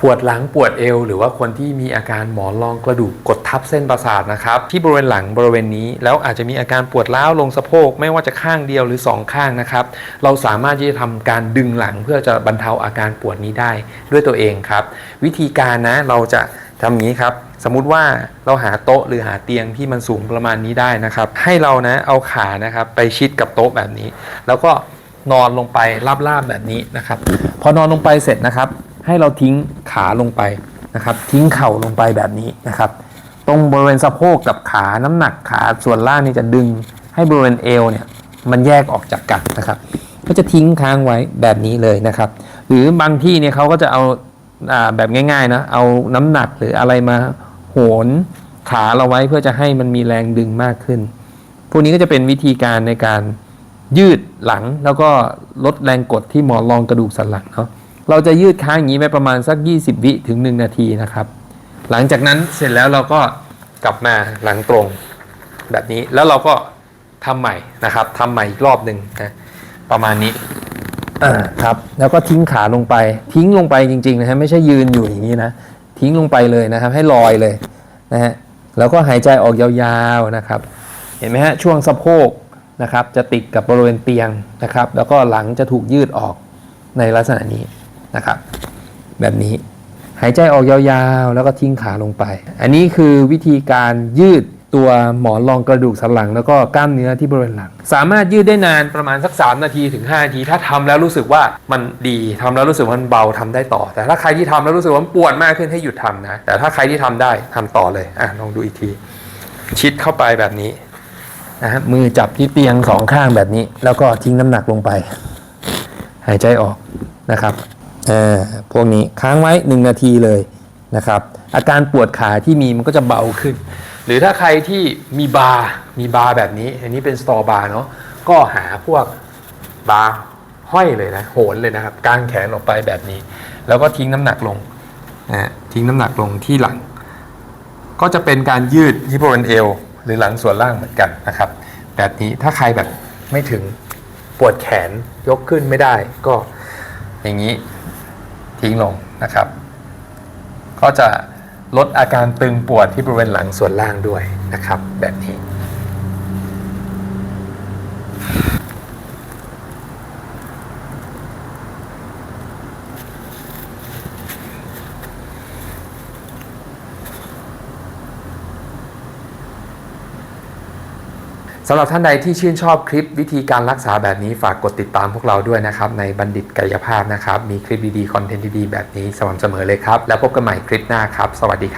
ปวดหลังปวดเอว หรือว่าคนที่มีอาการหมอนรองกระดูกกดทับเส้นประสาทนะครับที่บริเวณหลังบริเวณนี้แล้วอาจจะมีอาการปวดร้าวลงสะโพกไม่ว่าจะข้างเดียวหรือสองข้างนะครับเราสามารถที่จะทำการดึงหลังเพื่อจะบรรเทาอาการปวดนี้ได้ด้วยตัวเองครับ วิธีการนะเราจะทำอย่างนี้ครับสมมุติว่าเราหาโต๊ะหรือหาเตียงที่มันสูงประมาณนี้ได้นะครับ ให้เรานะเอาขานะครับไปชิดกับโต๊ะแบบนี้ แล้วก็นอนลงไปราบๆแบบนี้นะครับ พอนอนลงไปเสร็จนะครับ ให้เราทิ้งขาลงไปนะครับ ทิ้งเข่าลงไปแบบนี้นะครับ ตรงบริเวณสะโพกกับขาน้ำหนักขาส่วนล่างนี่จะดึง ให้บริเวณเอวเนี่ยมันแยกออกจากกันนะครับ ก็จะทิ้งค้างไว้แบบนี้เลยนะครับ หรือบางที่เนี่ยเขาก็จะเอาแบบง่ายๆนะเอาน้ำหนักหรืออะไรมาโหนขาเราไว้เพื่อจะให้มันมีแรงดึงมากขึ้น พวกนี้ก็จะเป็นวิธีการในการยืดหลังแล้วก็ลดแรงกดที่หมอนรองกระดูกสันหลังเนาะ เราจะยืดค้างอย่างนี้ไปประมาณสัก 20 วิถึง 1 นาทีนะครับ หลังจากนั้นเสร็จแล้วเราก็กลับมาหลังตรงแบบนี้แล้วเราก็ทำใหม่นะครับทำใหม่อีกรอบหนึ่งนะประมาณนี้อ่าครับ แล้วก็ทิ้งขาลงไป ทิ้งลงไปจริงๆนะฮะไม่ใช่ยืนอยู่อย่างนี้นะทิ้งลงไปเลยนะครับ ให้ลอยเลยนะฮะแล้วก็หายใจออกยาวๆนะครับ เห็นไหมฮะช่วงสะโพกนะครับ จะติดกับบริเวณเตียงนะครับ แล้วก็หลังจะถูกยืดออกในลักษณะนี้ นะครับ แบบนี้หายใจออกยาวๆ แล้วก็ทิ้งขาลงไป อันนี้คือวิธีการยืดตัวหมอนรองกระดูกสันหลัง แล้วก็กล้ามเนื้อที่บริเวณหลัง สามารถยืดได้นานประมาณสัก 3 นาทีถึง5นาที ถ้าทำแล้วรู้สึกว่ามันดีทำแล้วรู้สึกว่ามันเบาทำได้ต่อ แต่ถ้าใครที่ทำแล้วรู้สึกว่าปวดมากขึ้นให้หยุดทำนะ แต่ถ้าใครที่ทำได้ทำต่อเลยอะลองดูอีกที ชิดเข้าไปแบบนี้นะฮะมือจับที่เตียงสองข้างแบบนี้ แล้วก็ทิ้งน้ำหนักลงไป หายใจออกนะครับ อ่าพวกนี้ค้างไว้ 1 นาทีเลยนะครับอาการปวดขาที่มีมันก็จะเบาขึ้น หรือถ้าใครที่มีบาร์มีบาร์แบบนี้ อันนี้เป็นสตอร์บาร์เนาะก็หาพวกบาร์ห้อยเลยนะโหนเลยนะครับกางแขนออกไปแบบนี้ แล้วก็ทิ้งน้ำหนักลงนะทิ้งน้ำหนักลงที่หลัง ก็จะเป็นการยืดที่บริเวณเอวหรือหลังส่วนล่างเหมือนกันนะครับ แบบนี้ถ้าใครแบบไม่ถึงปวดแขนยกขึ้นไม่ได้ก็อย่างนี้ ทิ้งลงนะครับ ก็จะลดอาการตึงปวดที่บริเวณหลังส่วนล่างด้วยนะครับ แบบนี้ สำหรับท่านใดที่ชื่นชอบคลิปวิธีการรักษาแบบนี้ฝากกดติดตามพวกเราด้วยนะครับในบัณฑิตกายภาพนะครับ มีคลิปดีๆ คอนเทนต์ดีๆ แบบนี้สม่ำเสมอเลยครับ แล้วพบกันใหม่คลิปหน้าครับ สวัสดีครับ